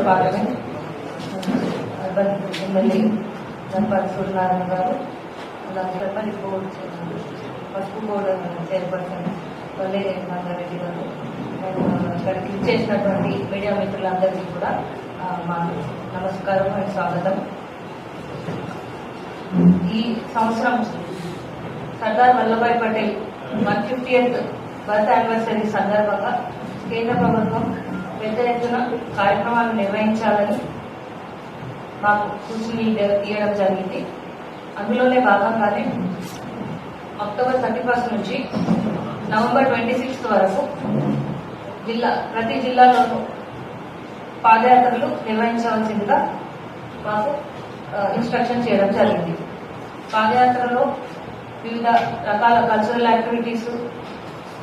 Nizamabad parliament urban MLA Dhanpal Suryanarayana garu. అలాగే sarpanch board పసుపు board chairperson Palle Mangareddy గారు. నేను ఇక్కడికి చేసినటువంటి మీడియా మిత్రులందరికీ కూడా మా నమస్కారం అండ్ స్వాగతం. ఈ సంవత్సరం Sardar Vallabhbhai Patel one fiftieth birth anniversary సందర్భంగా కేంద్ర ప్రభుత్వం పెద్ద ఎత్తున కార్యక్రమాలు నిర్వహించాలని మాకు సూచనలు ఇవ్వడం జరిగింది. అందులోనే భాగంగానే అక్టోబర్ థర్టీ ఫస్ట్ నుంచి నవంబర్ ట్వంటీ సిక్స్త్ వరకు జిల్లా ప్రతి జిల్లాలోనూ పాదయాత్రలు నిర్వహించవలసిందిగా మాకు ఇన్స్ట్రక్షన్ చేయడం జరిగింది. పాదయాత్రలో వివిధ రకాల cultural activities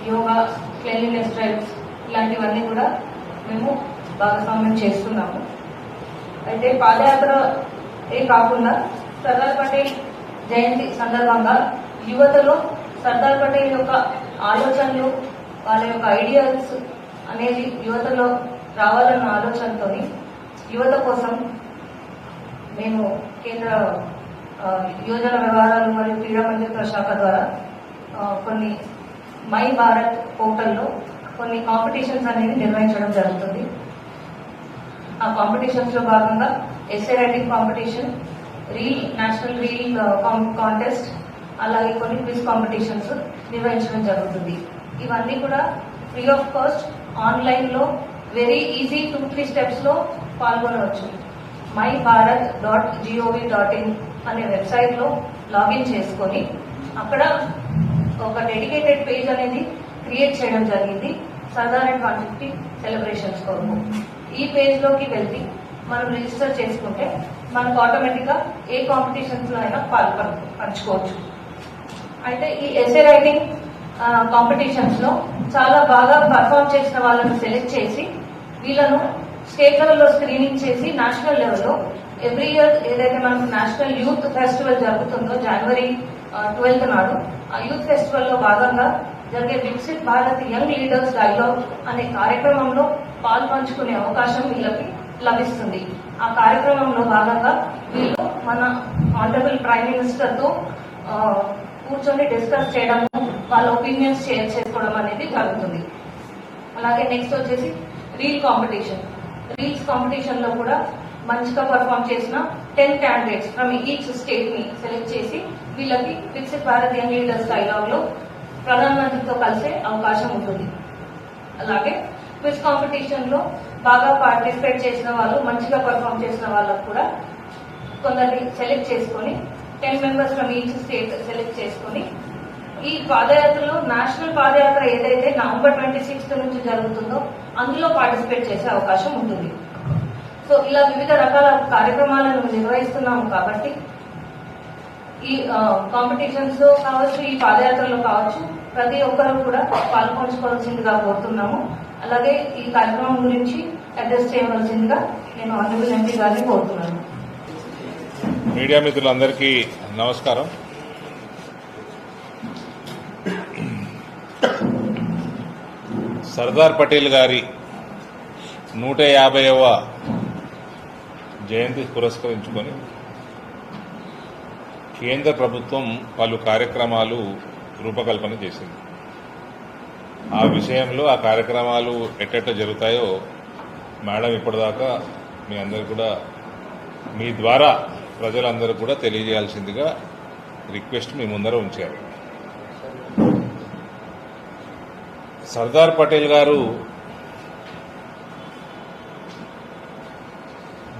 yoga cleanliness drives ఇలాంటివన్నీ కూడా మేము భాగస్వామ్యం చేస్తున్నాము. అయితే పాదయాత్ర ఏ కాకుండా సర్దార్ పటేల్ జయంతి సందర్భంగా యువతలో సర్దార్ పటేల్ యొక్క ఆలోచనలు వాళ్ళ యొక్క ఐడియాస్ అనేది యువతలో రావాలన్న ఆలోచనతో యువత కోసం మేము కేంద్ర యువజన వ్యవహారాలు మరియు క్రీడా మంత్రిత్వ శాఖ ద్వారా కొన్ని మై భారత్ పోర్టల్లో కొన్ని కాంపిటీషన్స్ అనేవి నిర్వహించడం జరుగుతుంది. ఆ కాంపిటీషన్స్లో భాగంగా essay writing competition reel national reel contest అలాగే కొన్ని క్విజ్ కాంపిటీషన్స్ నిర్వహించడం జరుగుతుంది. ఇవన్నీ కూడా ఫ్రీ ఆఫ్ కాస్ట్ ఆన్లైన్లో వెరీ ఈజీ టూ త్రీ స్టెప్స్లో పాల్గొనవచ్చు. My Bharat dot GOV dot in అనే వెబ్సైట్లో లాగిన్ చేసుకొని అక్కడ ఒక డెడికేటెడ్ పేజ్ అనేది క్రియేట్ చేయడం జరిగింది. సాధారణ వన్ ఫిఫ్టీ సెలబ్రేషన్స్ కొరకు. ఈ పేజ్లోకి వెళ్ళి మనం రిజిస్టర్ చేసుకుంటే మనకు ఆటోమేటిక్గా ఏ కాంపిటీషన్స్లో అయినా పాల్గొన పంచుకోవచ్చు. అయితే ఈ ఎస్ఏ రైటింగ్ కాంపిటీషన్స్లో చాలా బాగా పర్ఫామ్ చేసిన వాళ్ళని సెలెక్ట్ చేసి వీళ్ళను స్టేట్ లెవెల్లో స్క్రీనింగ్ చేసి నేషనల్ లెవెల్లో ఎవ్రీ ఇయర్ ఏదైతే మనకు నేషనల్ యూత్ ఫెస్టివల్ జరుగుతుందో జనవరి ట్వెల్త్ నాడు ఆ యూత్ ఫెస్టివల్లో భాగంగా జరిగే Viksit Bharat young leaders dialogue అనే కార్యక్రమంలో పాల్పంచుకునే అవకాశం వీళ్ళకి లభిస్తుంది. ఆ కార్యక్రమంలో భాగంగా వీళ్ళు మన ఆనరబుల్ ప్రైమ్ మినిస్టర్తో కూర్చొని డిస్కస్ చేయడం వాళ్ళ ఒపీనియన్స్ షేర్ చేసుకోవడం అనేది జరుగుతుంది. అలాగే నెక్స్ట్ వచ్చేసి రీల్ కాంపిటీషన్. రీల్స్ కాంపిటీషన్లో కూడా మంచిగా పర్ఫామ్ చేసిన టెన్ క్యాండిడేట్స్ ఫ్రమ్ ఈచ్ స్టేట్ని సెలెక్ట్ చేసి వీళ్ళకి వికసిత్ యంగ్ లీడర్స్ డైలాగ్లో ప్రధానమంత్రితో కలిసే అవకాశం ఉంటుంది. అలాగే క్విజ్ కాంపిటీషన్లో బాగా పార్టిసిపేట్ చేసిన వాళ్ళు మంచిగా పర్ఫామ్ చేసిన వాళ్ళకు కూడా కొందరిని సెలెక్ట్ చేసుకొని ten members from each state select చేసుకొని ఈ పాదయాత్రలో నేషనల్ పాదయాత్ర ఏదైతే నవంబర్ ట్వంటీ సిక్స్త్ నుంచి జరుగుతుందో అందులో పార్టిసిపేట్ చేసే అవకాశం ఉంటుంది. సో ఇలా వివిధ రకాల కార్యక్రమాలను నిర్వహిస్తున్నాము కాబట్టి ఈ కాంపిటీషన్స్లో కావచ్చు ఈ పాదయాత్రలో కావచ్చు ప్రతి ఒక్కరూ కూడా పాల్పంచుకోవాల్సిందిగా కోరుతున్నాము. అలాగే ఈ కార్యక్రమం గురించి అడ్రస్ చేయవలసిందిగా నేను ఆనరబుల్ ఎంపీ గారిని కోరుతున్నాను. మీడియా మిత్రులందరికీ నమస్కారం. సర్దార్ పటేల్ గారి నూట యాభైవ జయంతి పురస్కరించుకొని కేంద్ర ప్రభుత్వం పలు కార్యక్రమాలు రూపకల్పన చేసింది. ఆ విషయంలో ఆ కార్యక్రమాలు ఎట్టెట్ట జరుగుతాయో మేడం ఇప్పటిదాకా మీ అందరు కూడా మీ ద్వారా ప్రజలందరూ కూడా తెలియజేయాల్సిందిగా రిక్వెస్ట్ మీ ముందర ఉంచారు. సర్దార్ పటేల్ గారు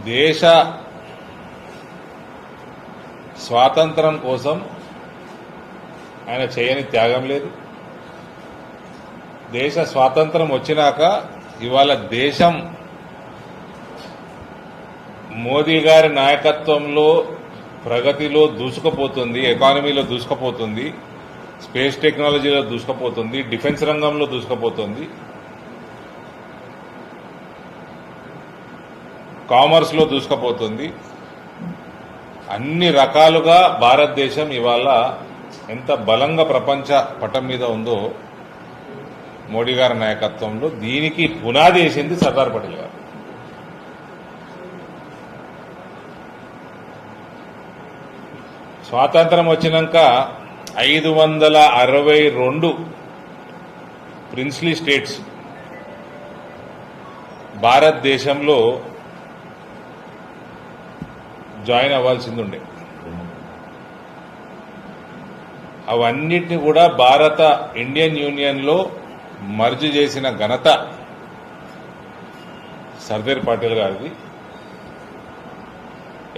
దేశ స్వాతంత్రం కోసం ఆయన చేయని త్యాగం లేదు. దేశ స్వాతంత్రం వచ్చినాక ఇవాళ దేశం మోదీ గారి నాయకత్వంలో ప్రగతిలో దూసుకుపోతుంది ఎకానమీలో దూసుకుపోతుంది స్పేస్ టెక్నాలజీలో దూసుకుపోతుంది డిఫెన్స్ రంగంలో దూసుకుపోతుంది. కామర్స్లో దూసుకుపోతుంది. అన్ని రకాలుగా భారతదేశం ఇవాళ ఎంత బలంగా ప్రపంచ పటం మీద ఉందో మోడీ గారి నాయకత్వంలో దీనికి పునాది వేసింది సర్దార్ పటేల్ గారు. స్వాతంత్రం వచ్చినాక ఐదు వందల అరవై రెండు ప్రిన్స్లీ స్టేట్స్ భారతదేశంలో జాయిన్ అవ్వాల్సింది ఉండే. అవన్నిటిని కూడా భారత ఇండియన్ యూనియన్లో మర్జ్ చేసిన ఘనత సర్దార్ పటేల్ గారిది.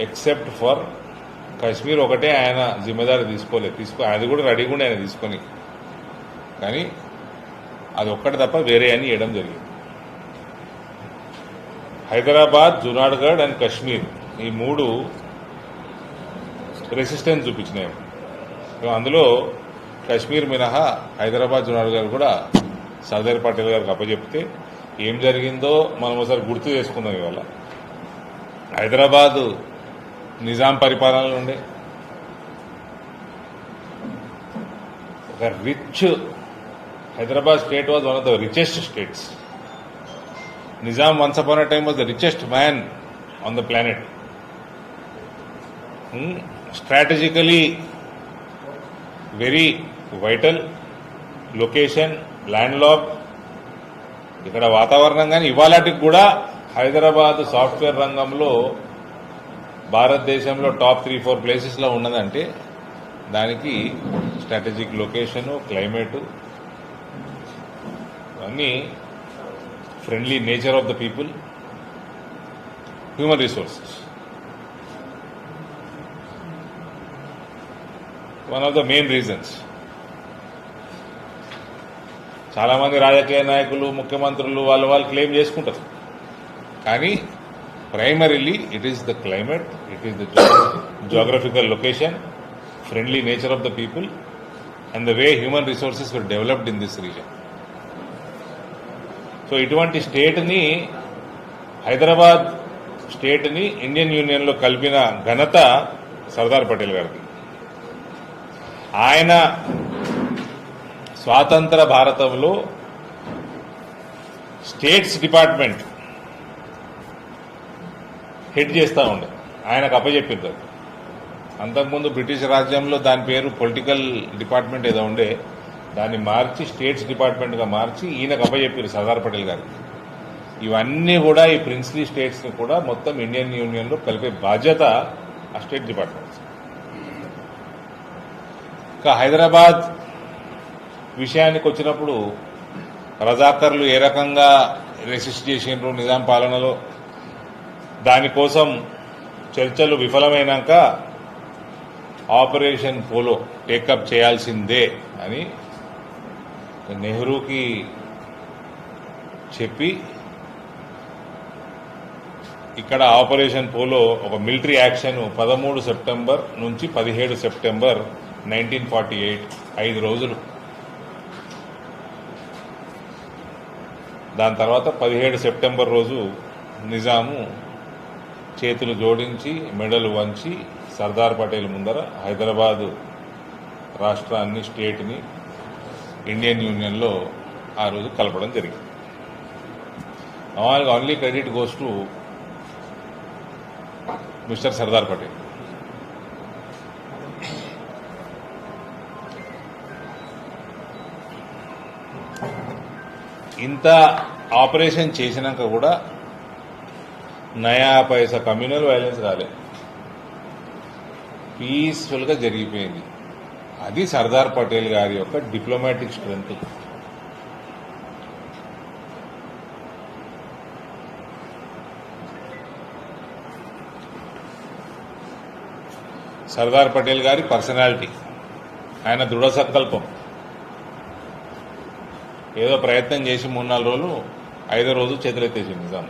ఎక్సెప్ట్ ఫర్ కాశ్మీర్ ఒకటే ఆయన జిమ్మేదారి తీసుకోలేదు. తీసుకో అది కూడా రెడీగా ఆయన తీసుకొని. కానీ అది ఒక్కటి తప్ప వేరే అని ఇవ్వడం జరిగింది. హైదరాబాద్ జునాడ్గఢ్ అండ్ కశ్మీర్ ఈ మూడు రెసిస్టెన్స్ చూపించినాయి. అందులో కశ్మీర్ మినహా హైదరాబాద్ జునాడ్గఢ్ కూడా సర్దార్ పటేల్ గారికి అప్పచెప్తే ఏం జరిగిందో మనం ఒకసారి గుర్తు చేసుకుందాం ఇవాళ. హైదరాబాద్ నిజాం పరిపాలనలో ఉండే ఒక rich Hyderabad state was one of the richest states Nizam once upon time was the richest man on the planet strategically very vital location land lock ఇక్కడ వాతావరణం కానీ ఇవాళకి కూడా హైదరాబాద్ సాఫ్ట్వేర్ రంగంలో భారతదేశంలో టాప్ త్రీ ఫోర్ ప్లేసెస్లో ఉన్నదంటే దానికి స్ట్రాటజిక్ లొకేషను క్లైమేటు అన్నీ friendly nature of the people human resources one of the main reasons చాలా మంది రాజకీయ నాయకులు ముఖ్యమంత్రులు వాళ్ళు వాళ్ళు క్లెయిమ్ చేసుకుంటారు. కానీ primarily it is the climate it is the geographical location friendly nature of the people and the way human resources were developed in this region so ఇటువంటి స్టేట్ని హైదరాబాద్ స్టేట్ని ఇండియన్ యూనియన్లో కలిపిన ఘనత సర్దార్ పటేల్ గారికి. ఆయన స్వాతంత్ర భారతంలో స్టేట్స్ డిపార్ట్మెంట్ హెడ్ చేస్తూ ఉండే. ఆయనకు అప్పచెప్పింది అంతకుముందు బ్రిటిష్ రాజ్యంలో దాని పేరు పొలిటికల్ డిపార్ట్మెంట్ ఏదో ఉండే దాన్ని మార్చి స్టేట్స్ డిపార్ట్మెంట్గా మార్చి ఈయనకు అప్పచెప్పారు సర్దార్ పటేల్ గారికి ఇవన్నీ కూడా ఈ ప్రిన్స్లీ స్టేట్స్ని కూడా మొత్తం ఇండియన్ యూనియన్లో కలిపే బాధ్యత ఆ స్టేట్ డిపార్ట్మెంట్. ఇక హైదరాబాద్ విషయానికి వచ్చినప్పుడు రజాకర్లు ఏ రకంగా రెసిస్ట్ చేసినారు నిజాం పాలనలో దానికోసం చర్చలు విఫలమైనాక ఆపరేషన్ పోలో టేకప్ చేయాల్సిందే అని నెహ్రూకి చెప్పి ఇక్కడ ఆపరేషన్ పోలో ఒక మిలిటరీ యాక్షన్ పదమూడు సెప్టెంబర్ నుంచి పదిహేడు సెప్టెంబర్ నైన్టీన్ ఫార్టీ ఎయిట్ ఐదు రోజులు. దాని తర్వాత పదిహేడు సెప్టెంబర్ రోజు నిజాము చేతులు జోడించి మెడలు వంచి సర్దార్ పటేల్ ముందర హైదరాబాదు రాష్ట్రాన్ని స్టేట్ని ఇండియన్ యూనియన్లో ఆ రోజు కలపడం జరిగింది. మామూలుగా only credit goes to mister Sardar Patel. ఇంత ఆపరేషన్ చేసినాక కూడా నయా పైసా కమ్యూనల్ వైలెన్స్ రాలేదు పీస్ఫుల్గా జరిగిపోయింది. అది సర్దార్ పటేల్ గారి యొక్క డిప్లొమాటిక్ స్ట్రెంగ్త్ సర్దార్ పటేల్ గారి పర్సనాలిటీ. ఆయన దృఢ సంకల్పం. ఏదో ప్రయత్నం చేసి మూడు నాలుగు రోజులు ఐదో రోజు చేతులెత్తేసి నిజాం.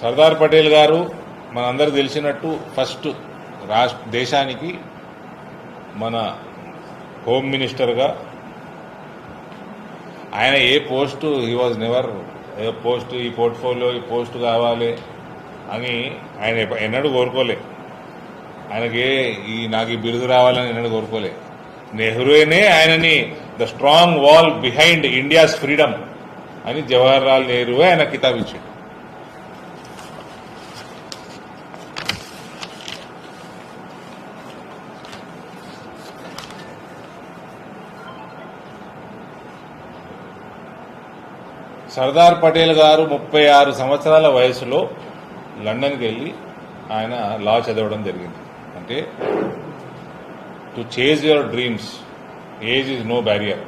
సర్దార్ పటేల్ గారు మనందరూ తెలిసినట్టు ఫస్ట్ రాష్ట్ర దేశానికి మన హోమ్ మినిస్టర్గా ఆయన a post he was never ఏదో పోస్ట్ ఈ పోర్ట్ఫోలియో ఈ పోస్ట్ కావాలి అని ఆయన ఎన్నడూ కోరుకోలే. ఆయనకి ఈ నాకు ఈ బిరుదు రావాలని ఎన్నడూ కోరుకోలే. నెహ్రూనే ఆయనని the strong wall behind India's freedom అని జవహర్ లాల్ నెహ్రూ ఆయన కితాబ్ సర్దార్ పటేల్ గారు ముప్పై ఆరు సంవత్సరాల వయసులో లండన్కి వెళ్ళి ఆయన లా చదవడం జరిగింది. అంటే to chase your dreams age is no barrier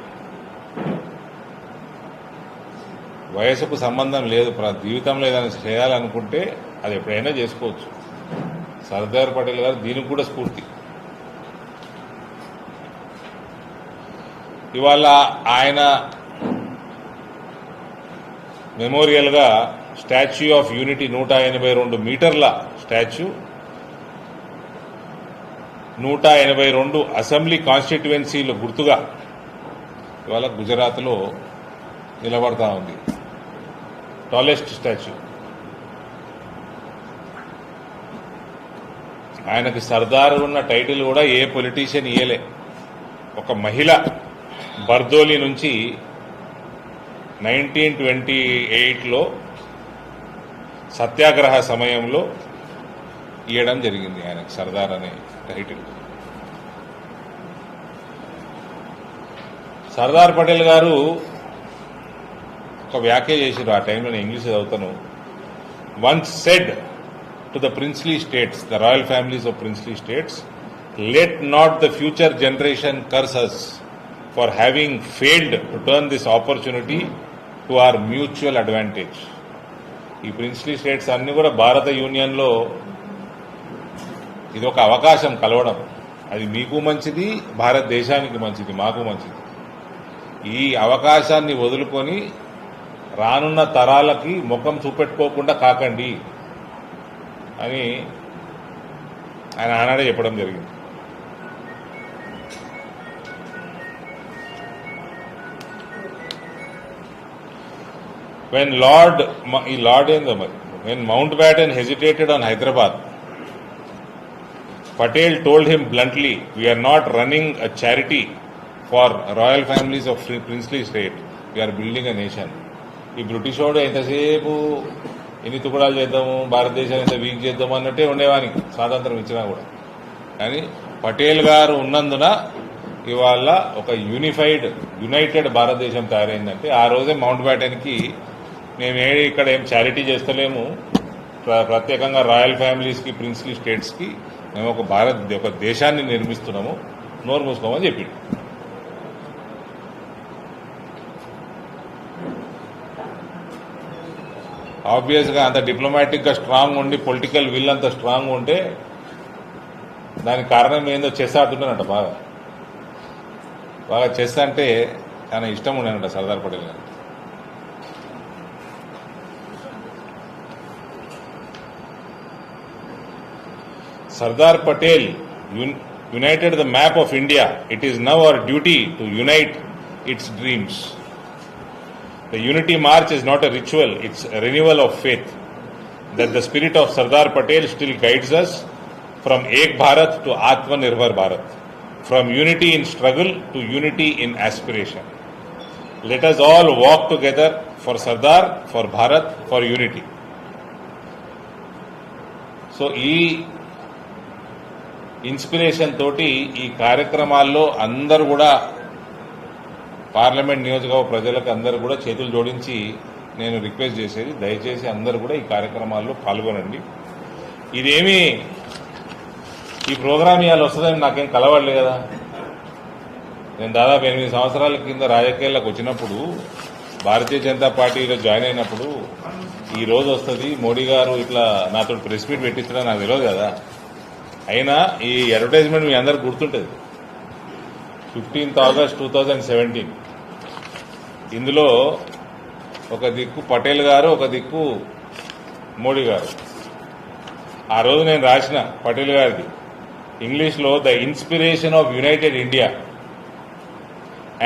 వయసుకు సంబంధం లేదు జీవితంలో ఏదైనా చేయాలనుకుంటే అది ఎప్పుడైనా చేసుకోవచ్చు. సర్దార్ పటేల్ గారు దీనికి కూడా స్ఫూర్తి. ఇవాళ ఆయన మెమోరియల్గా స్టాచ్యూ ఆఫ్ యూనిటీ నూట ఎనభై రెండు మీటర్ల స్టాచ్యూ నూట ఎనభై రెండు అసెంబ్లీ కాన్స్టిట్యువెన్సీలు గుర్తుగా ఇవాళ గుజరాత్లో నిలబడతా ఉంది. Tallest statue. ఆయనకి సర్దార్ ఉన్న టైటిల్ కూడా ఏ పొలిటీషియన్ ఇయ్యలే. ఒక మహిళ బర్దోలి నుంచి నైన్టీన్ ట్వంటీ ఎయిట్లో సత్యాగ్రహ సమయంలో ఇవ్వడం జరిగింది ఆయనకు సర్దార్ అనే టైటిల్. సర్దార్ పటేల్ గారు ఒక వ్యాఖ్య చేశారు ఆ టైంలో నేను ఇంగ్లీష్ చదువుతాను. Once said to the princely states the royal families of princely states let not the future generation curses for having failed to turn this opportunity to our mutual advantage. ఈ princely states అన్ని కూడా భారత యూనియన్లో ఇది ఒక అవకాశం కలవడం. అది మీకు మంచిది భారతదేశానికి మంచిది మాకు మంచిది. ఈ అవకాశాన్ని వదులుకొని రానున్న తరాలకి ముఖం చూపెట్టుకోకుండా కాకండి అని ఆయన ఆనాడే చెప్పడం జరిగింది. వెన్ లార్డ్ ఈ లార్డ్ ఏందో మరి? When Mountbatten hesitated on Hyderabad Patel told him bluntly we are not running a charity for royal families of princely state we are building a nation ఈ బ్రిటిష్ వాడు ఎంతసేపు ఎన్ని తుకడాలు చేద్దాము భారతదేశాన్ని ఎంత వీక్ చేద్దాము అన్నట్టే ఉండేవానికి స్వాతంత్రం ఇచ్చినా కూడా. కానీ పటేల్ గారు ఉన్నందున ఇవాళ ఒక యూనిఫైడ్ యునైటెడ్ భారతదేశం తయారైందంటే ఆ రోజే మౌంట్ బ్యాటన్కి మేము ఇక్కడ ఏం చారిటీ చేస్తలేము. ప్రత్యేకంగా రాయల్ ఫ్యామిలీస్కి ప్రిన్స్లీ స్టేట్స్కి మేము ఒక భారత్ ఒక దేశాన్ని నిర్మిస్తున్నాము. నోరు మూసుకోమని చెప్పిండు. ఆబ్వియస్గా అంత డిప్లొమాటిక్గా స్ట్రాంగ్ ఉండి పొలిటికల్ విల్ అంత స్ట్రాంగ్ ఉంటే దానికి కారణం ఏందో చెస్ ఆడుతున్నానంట బాగా. బాగా చెస్ అంటే చాలా ఇష్టం ఉండేనంట సర్దార్ పటేల్ గారికి Sardar Patel un- united the map of India. It is now our duty to unite its dreams. The Unity March is not a ritual, it's a renewal of faith. That the spirit of Sardar Patel still guides us from Ek Bharat to Atmanirbhar Bharat, from unity in struggle to unity in aspiration. Let us all walk together for Sardar, for Bharat, for unity. ఈ inspiration తోటి ఈ కార్యక్రమాల్లో అందరూ కూడా parliament నియోజకవర్గ ప్రజలకు అందరూ కూడా చేతులు జోడించి నేను రిక్వెస్ట్ చేసేది దయచేసి అందరూ కూడా ఈ కార్యక్రమాల్లో పాల్గొనండి. ఇదేమి ఈ ప్రోగ్రామ్ ఇవాళ వస్తుందని నాకేం కలవడలే కదా. నేను దాదాపు ఎనిమిది సంవత్సరాల కింద రాజకీయాలకు వచ్చినప్పుడు భారతీయ జనతా పార్టీలో జాయిన్ అయినప్పుడు ఈ రోజు వస్తుంది. మోడీ గారు ఇట్లా నాతో ప్రెస్ మీట్ పెట్టించడం నాకు తెలియదు కదా. అయినా ఈ అడ్వర్టైజ్మెంట్ మీ అందరు గుర్తుంటుంది. Fifteenth August two thousand seventeen ఇందులో ఒక దిక్కు పటేల్ గారు ఒక దిక్కు మోడీ గారు. ఆ రోజు నేను రాసిన పటేల్ గారిది. ఇంగ్లీష్లో the inspiration of united India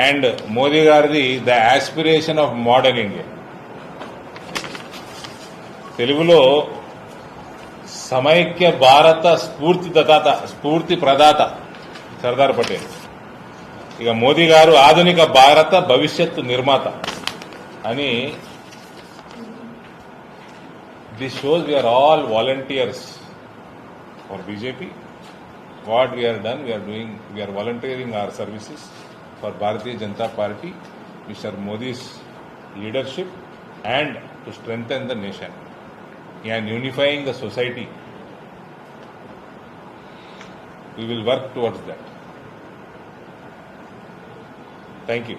and Modi గారిది the aspiration of modern India. తెలుగులో సమైక్య భారత స్ఫూర్తి దతాత స్ఫూర్తి ప్రదాత సర్దార్ పటేల్. ఇక మోదీ గారు ఆధునిక భారత భవిష్యత్తు నిర్మాత అని this shows we are all volunteers for BJP what we are done we are doing we are volunteering our services for Bharatiya Janata party mister Modi's leadership and to strengthen the nation and unifying the society. We will work towards that. Thank you.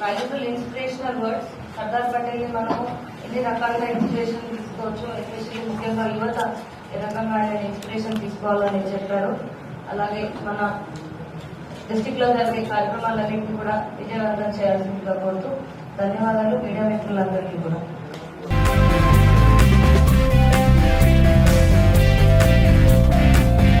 Valuable inspirational words Sardar పటేల్ని మనము ఎన్ని రకాలుగా inspiration తీసుకోవచ్చు especially ముఖ్యంగా యువత ఏ రకంగా ఆయన inspiration తీసుకోవాలని చెప్పారు. అలాగే మన డిస్టిక్లో జరిగే కార్యక్రమాలన్నింటినీ కూడా విజయవంతం చేయాల్సిందిగా కోరుతూ ధన్యవాదాలు. మీడియా మిత్రులందరికీ కూడా.